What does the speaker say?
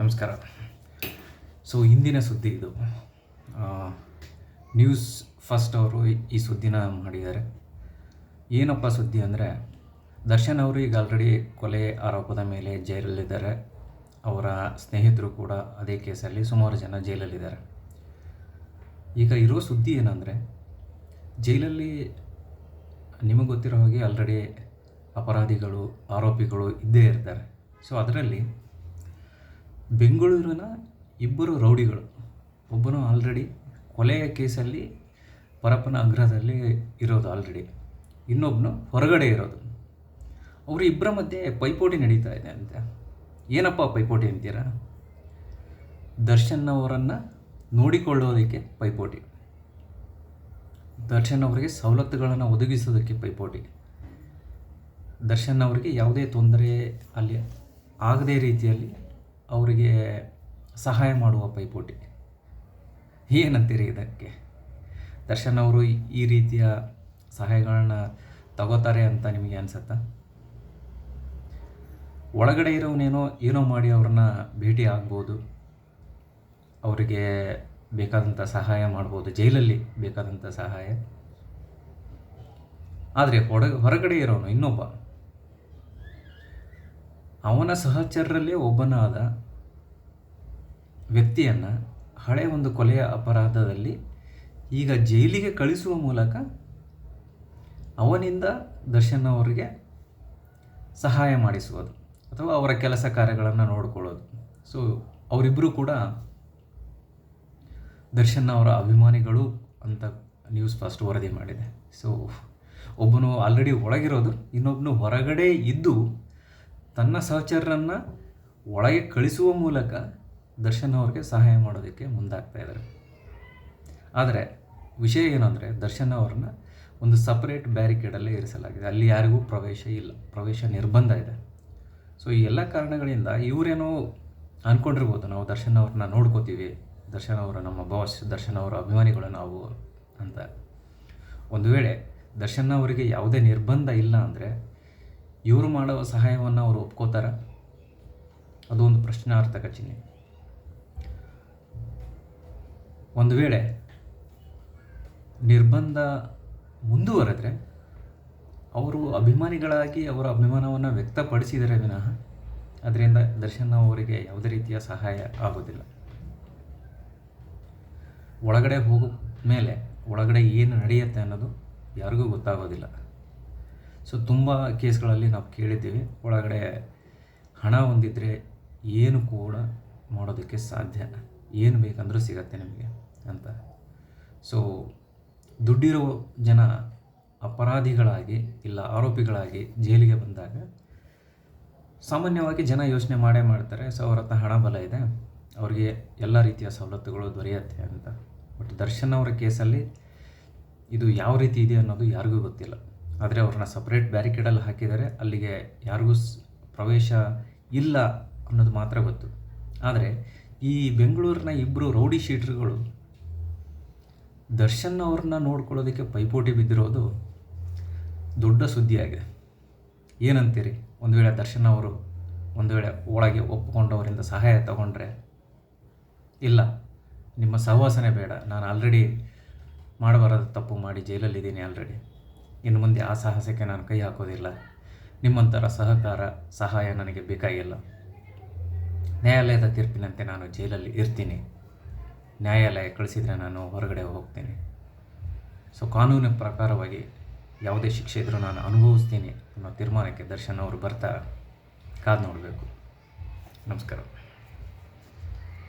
ನಮಸ್ಕಾರ. ಸೊ ಇಂದಿನ ಸುದ್ದಿ ಇದು. ನ್ಯೂಸ್ ಫಸ್ಟ್ ಅವರು ಈ ಸುದ್ದಿನ ಮಾಡಿದ್ದಾರೆ. ಏನಪ್ಪ ಸುದ್ದಿ ಅಂದರೆ, ದರ್ಶನ್ ಅವರು ಈಗ ಆಲ್ರೆಡಿ ಕೊಲೆ ಆರೋಪದ ಮೇಲೆ ಜೈಲಲ್ಲಿದ್ದಾರೆ. ಅವರ ಸ್ನೇಹಿತರು ಕೂಡ ಅದೇ ಕೇಸಲ್ಲಿ ಸುಮಾರು ಜನ ಜೈಲಲ್ಲಿದ್ದಾರೆ. ಈಗ ಇರೋ ಸುದ್ದಿ ಏನಂದರೆ, ಜೈಲಲ್ಲಿ ನಿಮಗೆ ಗೊತ್ತಿರೋ ಹಾಗೆ ಆಲ್ರೆಡಿ ಅಪರಾಧಿಗಳು, ಆರೋಪಿಗಳು ಇದ್ದೇ ಇರ್ತಾರೆ. ಸೊ ಅದರಲ್ಲಿ ಬೆಂಗಳೂರಿನ ಇಬ್ಬರು ರೌಡಿಗಳು. ಒಬ್ಬನು ಆಲ್ರೆಡಿ ಕೊಲೆಯ ಕೇಸಲ್ಲಿ ಪರಪ್ಪನ ಅಗ್ರಹದಲ್ಲಿ ಇರೋದು ಆಲ್ರೆಡಿ ಇನ್ನೊಬ್ಬನು ಹೊರಗಡೆ ಇರೋದು. ಅವರು ಇಬ್ಬರ ಮಧ್ಯೆ ಪೈಪೋಟಿ ನಡೀತಾ ಇದೆ ಅಂತೆ. ಏನಪ್ಪ ಪೈಪೋಟಿ ಅಂತೀರಾ? ದರ್ಶನ್ ಅವರನ್ನು ನೋಡಿಕೊಳ್ಳೋದಕ್ಕೆ ಪೈಪೋಟಿ. ದರ್ಶನ್ ಅವರಿಗೆ ಸವಲತ್ತುಗಳನ್ನು ಒದಗಿಸೋದಕ್ಕೆ ಪೈಪೋಟಿ. ದರ್ಶನ್ ಅವರಿಗೆ ಯಾವುದೇ ತೊಂದರೆ ಅಲ್ಲಿ ಆಗದೇ ರೀತಿಯಲ್ಲಿ ಅವರಿಗೆ ಸಹಾಯ ಮಾಡುವ ಪೈಪೋಟಿ. ಏನಂತೀರಿ ಇದಕ್ಕೆ? ದರ್ಶನ್ ಅವರು ಈ- ರೀತಿಯ ಸಹಾಯಗಳನ್ನ ತಗೋತಾರೆ ಅಂತ ನಿಮಗೆ ಅನ್ಸತ್ತ? ಒಳಗಡೆ ಇರೋವನೇನೋ ಏನೋ ಮಾಡಿ ಅವ್ರನ್ನ ಭೇಟಿ ಆಗ್ಬೋದು. ಅವರಿಗೆ ಬೇಕಾದಂಥ ಸಹಾಯ ಮಾಡ್ಬೋದು. ಜೈಲಲ್ಲಿ ಬೇಕಾದಂಥ ಸಹಾಯ. ಆದರೆ ಹೊರ ಹೊರಗಡೆ ಇರೋನು ಇನ್ನೊಬ್ಬ. ಅವನ ಸಹಚರರಲ್ಲೇ ಒಬ್ಬನಾದ ವ್ಯಕ್ತಿಯನ್ನು ಹಳೆ ಒಂದು ಕೊಲೆಯ ಅಪರಾಧದಲ್ಲಿ ಈಗ ಜೈಲಿಗೆ ಕಳಿಸುವ ಮೂಲಕ ಅವನಿಂದ ದರ್ಶನ್ ಅವರಿಗೆ ಸಹಾಯ ಮಾಡಿಸುವುದು ಅಥವಾ ಅವರ ಕೆಲಸ ಕಾರ್ಯಗಳನ್ನು ನೋಡಿಕೊಳ್ಳೋದು. ಸೊ ಅವರಿಬ್ಬರೂ ಕೂಡ ದರ್ಶನ್ ಅವರ ಅಭಿಮಾನಿಗಳು ಅಂತ ನ್ಯೂಸ್ ಫಸ್ಟ್ ವರದಿ ಮಾಡಿದೆ. ಸೊ ಒಬ್ಬನು ಆಲ್ರೆಡಿ ಒಳಗಿರೋದು ಇನ್ನೊಬ್ಬನು ಹೊರಗಡೆ ಇದ್ದು ತನ್ನ ಸಹಚರರನ್ನು ಒಳಗೆ ಕಳಿಸುವ ಮೂಲಕ ದರ್ಶನ್ ಅವ್ರಿಗೆ ಸಹಾಯ ಮಾಡೋದಕ್ಕೆ ಮುಂದಾಗ್ತಾ ಇದ್ದಾರೆ. ಆದರೆ ವಿಷಯ ಏನಂದರೆ ದರ್ಶನ್ ಅವ್ರನ್ನ ಒಂದು ಸಪರೇಟ್ ಬ್ಯಾರಿಕೇಡಲ್ಲೇ ಇರಿಸಲಾಗಿದೆ. ಅಲ್ಲಿ ಯಾರಿಗೂ ಪ್ರವೇಶ ಇಲ್ಲ, ಪ್ರವೇಶ ನಿರ್ಬಂಧ ಇದೆ. ಸೊ ಈ ಎಲ್ಲ ಕಾರಣಗಳಿಂದ ಇವರೇನೋ ಅಂದ್ಕೊಂಡಿರ್ಬೋದು ನಾವು ದರ್ಶನ್ ಅವ್ರನ್ನ ನೋಡ್ಕೋತೀವಿ, ದರ್ಶನ್ ಅವರು ನಮ್ಮ ಬಾಸ್ ದರ್ಶನ್ ಅವರ ಅಭಿಮಾನಿಗಳು ನಾವು ಅಂತ. ಒಂದು ವೇಳೆ ದರ್ಶನ್ ಅವರಿಗೆ ಯಾವುದೇ ನಿರ್ಬಂಧ ಇಲ್ಲ ಅಂದರೆ ಇವರು ಮಾಡುವ ಸಹಾಯವನ್ನು ಅವರು ಒಪ್ಕೋತಾರ? ಅದು ಒಂದು ಪ್ರಶ್ನಾರ್ಥಕ ಚಿಹ್ನೆ. ಒಂದು ವೇಳೆ ನಿರ್ಬಂಧ ಮುಂದುವರೆದ್ರೆ ಅವರು ಅಭಿಮಾನಿಗಳಾಗಿ ಅವರ ಅಭಿಮಾನವನ್ನು ವ್ಯಕ್ತಪಡಿಸಿದರೆ ವಿನಃ ಅದರಿಂದ ದರ್ಶನ್ ಅವರಿಗೆ ಯಾವುದೇ ರೀತಿಯ ಸಹಾಯ ಆಗೋದಿಲ್ಲ. ಒಳಗಡೆ ಹೋಗ ಮೇಲೆ ಒಳಗಡೆ ಏನು ನಡೆಯುತ್ತೆ ಅನ್ನೋದು ಯಾರಿಗೂ ಗೊತ್ತಾಗೋದಿಲ್ಲ. ಸೊ ತುಂಬ ಕೇಸ್ಗಳಲ್ಲಿ ನಾವು ಕೇಳಿದ್ದೀವಿ. ಒಳಗಡೆ ಹಣ ಹೊಂದಿದ್ರೆ ಏನು ಕೂಡ ಮಾಡೋದಕ್ಕೆ ಸಾಧ್ಯ. ಏನು ಬೇಕಂದರೂ ಸಿಗತ್ತೆ ನಿಮಗೆ ಅಂತ. ಸೊ ದುಡ್ಡಿರೋ ಜನ ಅಪರಾಧಿಗಳಾಗಿ ಇಲ್ಲ ಆರೋಪಿಗಳಾಗಿ ಜೈಲಿಗೆ ಬಂದಾಗ ಸಾಮಾನ್ಯವಾಗಿ ಜನ ಯೋಚನೆ ಮಾಡೇ ಮಾಡ್ತಾರೆ. ಸೊ ಅವ್ರ ಹತ್ರ ಹಣ ಬಲ ಇದೆ. ಅವರಿಗೆ ಎಲ್ಲ ರೀತಿಯ ಸವಲತ್ತುಗಳು ದೊರೆಯುತ್ತೆ ಅಂತ. ಬಟ್ ದರ್ಶನ್ ಅವರ ಕೇಸಲ್ಲಿ ಇದು ಯಾವ ರೀತಿ ಇದೆ ಅನ್ನೋದು ಯಾರಿಗೂ ಗೊತ್ತಿಲ್ಲ. ಆದರೆ ಅವ್ರನ್ನ ಸಪ್ರೇಟ್ ಬ್ಯಾರಿಕೇಡಲ್ಲಿ ಹಾಕಿದ್ದಾರೆ ಅಲ್ಲಿಗೆ ಯಾರಿಗೂ ಪ್ರವೇಶ ಇಲ್ಲ ಅನ್ನೋದು ಮಾತ್ರ ಗೊತ್ತು. ಆದರೆ ಈ ಬೆಂಗಳೂರಿನ ಇಬ್ಬರು ರೌಡಿ ಶೀಟ್ರುಗಳು ದರ್ಶನ್ ಅವ್ರನ್ನ ನೋಡ್ಕೊಳ್ಳೋದಕ್ಕೆ ಪೈಪೋಟಿ ಬಿದ್ದಿರೋದು ದೊಡ್ಡ ಸುದ್ದಿಯಾಗಿದೆ. ಏನಂತೀರಿ? ಒಂದು ವೇಳೆ ದರ್ಶನ್ ಅವರು ಒಂದು ವೇಳೆ ಒಳಗೆ ಒಪ್ಪಿಕೊಂಡವರಿಂದ ಸಹಾಯ ತಗೊಂಡ್ರೆ? ಇಲ್ಲ, ನಿಮ್ಮ ಸಹವಾಸನೆ ಬೇಡ. ನಾನು ಆಲ್ರೆಡಿ ಮಾಡಬಾರದ ತಪ್ಪು ಮಾಡಿ ಜೈಲಲ್ಲಿದ್ದೀನಿ ಆಲ್ರೆಡಿ ಇನ್ನು ಮುಂದೆ ಆ ಸಾಹಸಕ್ಕೆ ನಾನು ಕೈ ಹಾಕೋದಿಲ್ಲ. ನಿಮ್ಮಂಥರ ಸಹಕಾರ, ಸಹಾಯ ನನಗೆ ಬೇಕಾಗಿಲ್ಲ. ನ್ಯಾಯಾಲಯದ ತೀರ್ಪಿನಂತೆ ನಾನು ಜೈಲಲ್ಲಿ ಇರ್ತೀನಿ. ನ್ಯಾಯಾಲಯ ಕಳಿಸಿದರೆ ನಾನು ಹೊರಗಡೆ ಹೋಗ್ತೀನಿ. ಸೊ ಕಾನೂನಿನ ಪ್ರಕಾರವಾಗಿ ಯಾವುದೇ ಶಿಕ್ಷೆ ಇದ್ದರೂ ನಾನು ಅನುಭವಿಸ್ತೀನಿ ಅನ್ನೋ ತೀರ್ಮಾನಕ್ಕೆ ದರ್ಶನ್ ಅವರು ಬರ್ತಾ ಕಾದು ನೋಡಬೇಕು. ನಮಸ್ಕಾರ.